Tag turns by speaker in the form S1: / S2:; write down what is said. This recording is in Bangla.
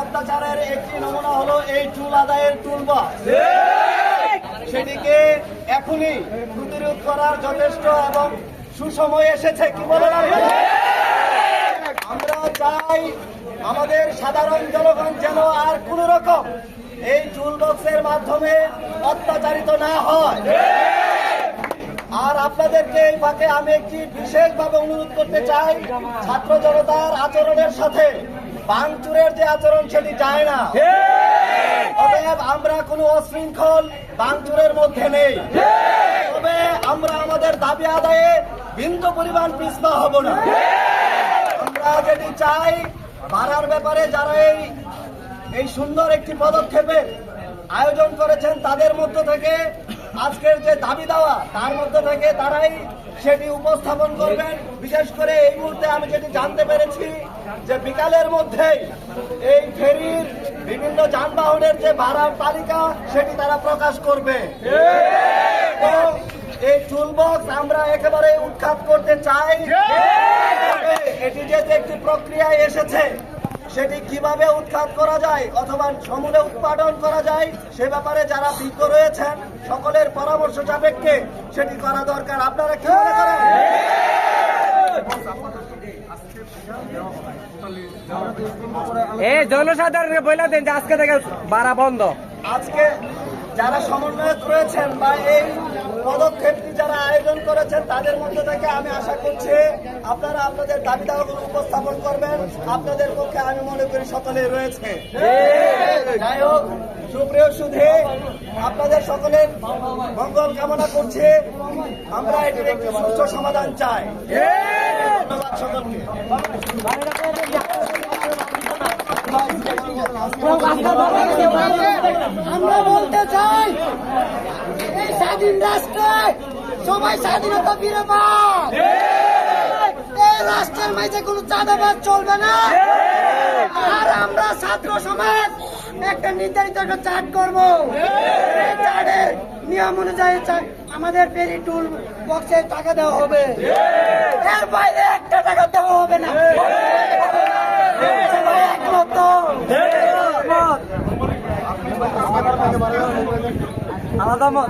S1: অত্যাচারের একটি নমুনা হলো এই চুল আদায়ের টুল বক্স সেটিকে এখনই প্রতিরোধ করার যথেষ্ট এবং সুসময় এসেছে, কি বলেন আমরা চাই আমাদের সাধারণ জনগণ যেন আর কোন রকম এই চুল বক্সের মাধ্যমে অত্যাচারিত না হয়। আর আপনাদেরকে এই ফাঁকে আমি একটি বিশেষভাবে অনুরোধ করতে চাই, ছাত্র জনতার আচরণের সাথে। বাংচুরের যে আচরণ সেটি যায় না। অতএব আমরা কোনো অশৃঙ্খল বাংচুরের মধ্যে নেই। তবে আমরা আমাদের দাবি আদায়ে বিন্দু পরিমাণ পিছপা হব না। আমরা যেটি চাই ভাড়ার ব্যাপারে যারা এই এই সুন্দর একটি পদক্ষেপের আয়োজন করেছেন তাদের মধ্য থেকে আজকের যে দাবি দেওয়া তার মধ্যে থেকে তারাই সেটি উপস্থাপন করবেন। বিশেষ করে এই মুহূর্তে আমি যেটি জানতে পেরেছি যে বিকালের মধ্যেই এই ফেরির বিভিন্ন যানবাহনের যে ভাড়ার তালিকা সেটি তারা প্রকাশ করবে। এই টুল বক্স আমরা একেবারে উৎখাত করতে চাই। এটি যে একটি প্রক্রিয়ায় এসেছে সেটি কীভাবে উৎখাত করা যায় অথবা সমূলে উৎপাদন করা যায় সে ব্যাপারে যারা বিজ্ঞ রয়েছেন সকলের পরামর্শ সাপেক্ষে সেটি করা দরকার। আপনারা কি মনে করেন?
S2: এই জনসাধারণকে বলে দেন যে আজকে থেকে বাড়া বন্ধ।
S1: আজকে যারা সমন্বয়ক রয়েছেন বা এই পদক্ষেপটি যারা আয়োজন করেছেন, তাদের মধ্যে থেকে আমি আশা করছি আপনারা আপনাদের দাবি দাওয়াগুলো উপস্থাপন করবেন। আপনাদের পক্ষে আমি মনে করি সকলে রয়েছে। যাই হোক, সুপ্রিয় সুধে, আপনাদের সকলের মঙ্গল কামনা করছি। আমরা এটির একটি সুস্থ সমাধান চাই।
S3: আমরা বলতে চাই স্বাধীন রাষ্ট্রে সবাই স্বাধীনতা ফিরে পায় এই রাষ্ট্রের মাঝে কোনো চাঁদাবাজ চলবে না। আর আমরা ছাত্র সমাজ একটা নির্ধারিত একটা চার্ট করব। চার্টের নিয়ম অনুযায়ী আমাদের ফেরি টুল বক্সে টাকা দেওয়া হবে। এর বাইরে একটা টাকা দেওয়া হবে না।
S2: আলাদা মত